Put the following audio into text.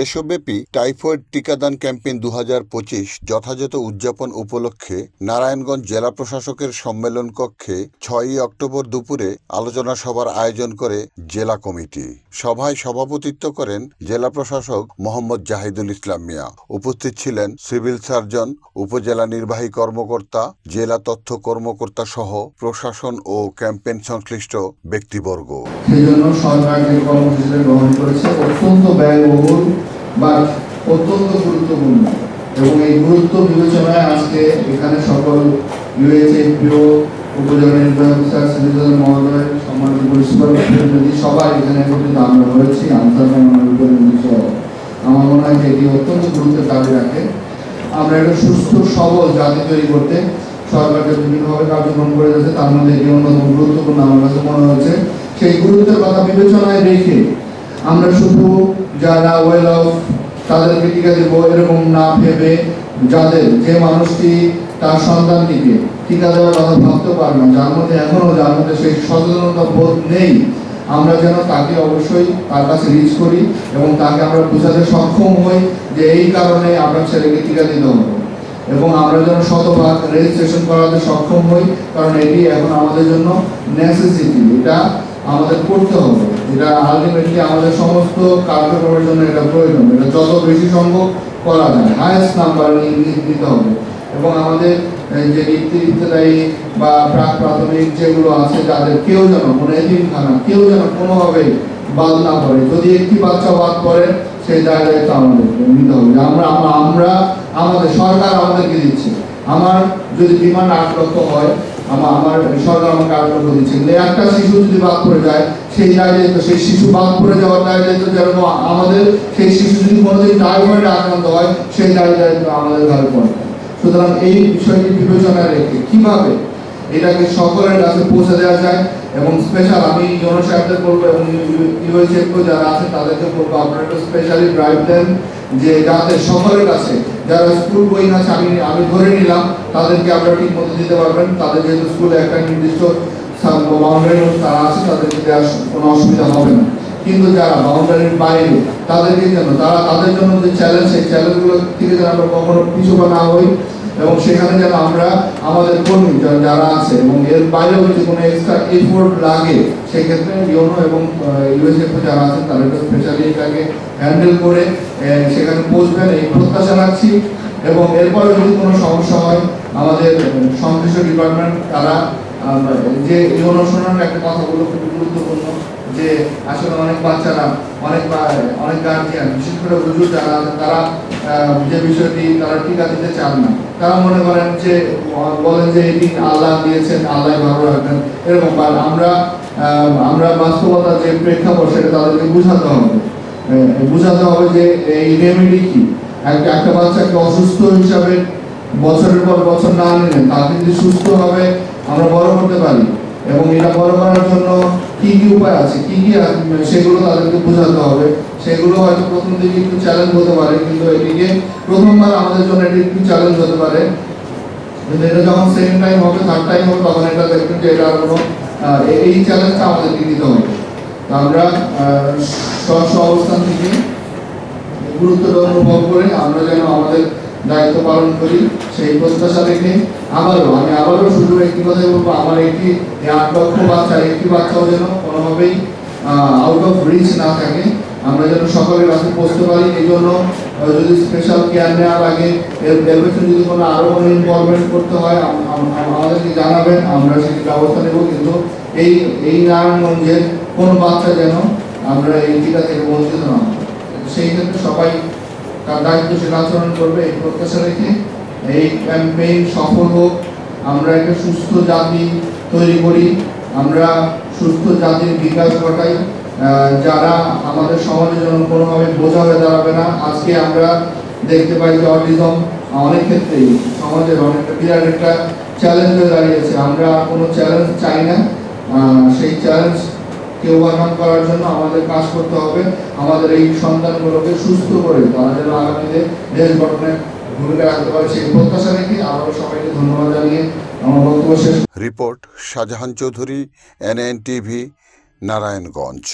দেশব্যাপী টাইফয়েড টিকাদান ক্যাম্পেইন দু হাজার পঁচিশ যথাযথ উদযাপন উপলক্ষে নারায়ণগঞ্জ জেলা প্রশাসকের সম্মেলন কক্ষে ছয়ই অক্টোবর দুপুরে আলোচনা সভার আয়োজন করে জেলা কমিটি। সভায় সভাপতিত্ব করেন জেলা প্রশাসক মোহাম্মদ জাহিদুল ইসলাম মিয়া। উপস্থিত ছিলেন সিভিল সার্জন, উপজেলা নির্বাহী কর্মকর্তা, জেলা তথ্য কর্মকর্তা সহ প্রশাসন ও ক্যাম্পেইন সংশ্লিষ্ট ব্যক্তিবর্গ। সেই জন্য সরকার যে কর্মসূচিটা গ্রহণ করেছে, অত্যন্ত ব্যয়বহুল বা অত্যন্ত গুরুত্বপূর্ণ এবং এই গুরুত্ব বিবেচনায় আজকে এখানে সকল প্রিন্সিপাল প্রতিনিধি সবাই এখানে আমরা মনে হয় এটি অত্যন্ত গুরুত্বের রাখে। আমরা একটা সুস্থ, সবল তৈরি করতে সরকারকে কার্যক্রম করে যাচ্ছে, তার মধ্যে গুরুত্বপূর্ণ আমার কাছে সেই গুরুত্বের কথা বিবেচনায় রেখে আমরা শুধু যারা ওয়েল অফ তাদেরকে টিকা দেবো এরকম না ভেবে যাদের যে মানুষটি তার সন্তানটিকে টিকা দেওয়ার কথা ভাবতে পারে না, যার মধ্যে এখনও যার মধ্যে সেই সচেতনতা বোধ নেই, আমরা যেন তাকে অবশ্যই তার কাছে রিচ করি এবং তাকে আমরা বোঝাতে সক্ষম হই যে এই কারণে আপনার ছেলেকে টিকা দিতে হবে। এবং আমরা যেন শতভাগ রেজিস্ট্রেশন করাতে সক্ষম হই, কারণ এটি এখন আমাদের জন্য নেসেসিটি এটা আমাদের করতে হবে। এটা আলটিমেটলি আমাদের সমস্ত কার্যক্রমের জন্য এটা প্রয়োজন। এটা যত বেশি সম্ভব করা যায়। হায়েস্ট নাম্বার নিতে হবে। এবং আমাদের যে ইফতেদায়ী বা প্রাক প্রাথমিক যেগুলো আছে, তাদের কেউ যেন কোনো এতিমখানা, কেউ যেন কোনোভাবে বাদ না পড়ে। যদি একটি বাচ্চা বাদ পড়ে সেই জায়গায় তো আমাদের নিতে হবে। আমরা আমরা আমাদের সরকার আমাদেরকে দিচ্ছে। আমার যদি ডিমান্ড আট লক্ষ হয় আমার আমার সরকার আমাকে আট লক্ষ দিচ্ছে কিন্তু একটা শিশু যদি বাদ পড়ে যায়, সেই তো সেই শিশু বাদ পড়ে যাওয়ার তো যেরকম আমাদের, সেই শিশু যদি কোনোদিন টাইফয়েডে আক্রান্ত হয়, সেই জায়গায় তো আমাদের ঘরে পড়ে সুতরাং এই বিষয়টি বিবেচনায় রেখে কীভাবে এটাকে সকলের কাছে পৌঁছে দেওয়া যায় এবং স্পেশাল আমি সাহেবদের বলব এবং ইউএসএফ যারা আছে তাদেরকে বলব, আপনারা একটু স্পেশালি ড্রাইভ দেন যে যাতে সকলের কাছে যারা স্কুল বই না আমি আমি ধরে নিলাম, তাদেরকে আপনারা ঠিক মতো দিতে পারবেন। তাদের যেহেতু স্কুলে একটা নির্দিষ্ট তারা আছে, তাদেরকে দেওয়ার কোনো অসুবিধা হবে না। কিন্তু যারা বাউন্ডারির বাইরে তাদেরকে যেন, তারা তাদের জন্য যে চ্যালেঞ্জ সেই চ্যালেঞ্জগুলো থেকে যেন আমরা কখনো পিছু না হই এবং সেখানে যেন আমরা আমাদের কর্মী যারা আছে এবং এর বাইরেও যদি কোনো এক্সট্রা এফোর্ট লাগে, সেক্ষেত্রে ইউনো এবং ইউএসএফ যারা আছেন একটু স্পেশালি এটাকে হ্যান্ডেল করে সেখানে পৌঁছবেন এই প্রত্যাশা রাখছি এবং এরপরে যদি কোনো সমস্যা হয়, আমাদের সংশ্লিষ্ট ডিপার্টমেন্ট তারা যে ইউনো শোনানোর একটা কথাগুলো খুব গুরুত্বপূর্ণ। যে আসলে অনেক বাচ্চারা, অনেক অনেক গার্জিয়ান বিশেষ করে হুজুর যারা তারা যে বিষয়টি তারা টিকা দিতে চান না। তারা মনে করেন যে বলেন যে এটি আল্লাহ দিয়েছেন, আল্লাহ ভালো রাখবেন, এরকম। বা আমরা আমরা বাস্তবতা যে প্রেক্ষাপট, সেটা তাদেরকে বোঝাতে হবে। বোঝাতে হবে যে এই রেমেডি কি? একটা একটা বাচ্চাকে অসুস্থ হিসাবে বছরের পর বছর না নিলে তাকে যদি সুস্থ হবে আমরা বড় করতে পারি, এবং এটা বড় করার জন্য কি কি উপায় আছে কি কি আছে, সেগুলো তাদেরকে বোঝাতে হবে। সেগুলো হয়তো প্রথম দিকে একটু চ্যালেঞ্জ হতে পারে কিন্তু এটিকে প্রথমবার আমাদের জন্য এটি একটু চ্যালেঞ্জ হতে পারে। কিন্তু এটা যখন সেকেন্ড টাইম হবে থার্ড টাইম হবে তখন এটা দেখবেন যে এটা কোনো এই চ্যালেঞ্জটা আমাদেরকে নিতে হবে। আমরা স্ব অবস্থান থেকে গুরুত্বটা অনুভব করে আমরা যেন আমাদের দায়িত্ব পালন করি, সেই প্রত্যাশা রেখে আবারও, আমি আবারও শুধু একটি কথাই বলব, আমার একটি আট লক্ষ বাচ্চা, একটি বাচ্চাও যেন কোনোভাবেই আউট অফ রিচ না থাকে। আমরা যেন সকলের কাছে পৌঁছতে পারি। এই জন্য যদি স্পেশাল কেয়ার নেওয়া লাগে এর পেছনে যদি কোনো আরও কোনো ইনভলভমেন্ট করতে হয়, আম- আম- আম- আমাদেরকে জানাবেন, আমরা সেটি ব্যবস্থা নেব। কিন্তু এই এই নারায়ণগঞ্জের কোনো বাচ্চা যেন আমরা এই টিকা থেকে বঞ্চিত না সেই ক্ষেত্রে সবাই তার দায়িত্বশীল আচরণ করবে, এই প্রত্যাশা রেখে এই ক্যাম্পেইন সফল হোক। আমরা একটা সুস্থ জাতি তৈরি করি। আমরা সুস্থ জাতির বিকাশ ঘটাই। যারা আমাদের সমাজের জন্য কোনোভাবে বোঝা হয়ে দাঁড়াবে না, আজকে আমরা দেখতে পাই যে অটিজম অনেক ক্ষেত্রেই সমাজের অনেকটা বিরাট একটা চ্যালেঞ্জ হয়ে দাঁড়িয়েছে। আমরা কোনো চ্যালেঞ্জ চাই না। সেই চ্যালেঞ্জ কে বাগান করার জন্য আমাদের কাজ করতে হবে। আমাদের এই সন্তানগুলোকে সুস্থ করে তারা যেন আগামীতে দেশ গঠনে ভূমিকা রাখতে পারে সেই প্রত্যাশা রেখে সবাইকে ধন্যবাদ জানিয়ে আমার বক্তব্য শেষ report Shahjahan Chowdhury NN TV Narayanganj.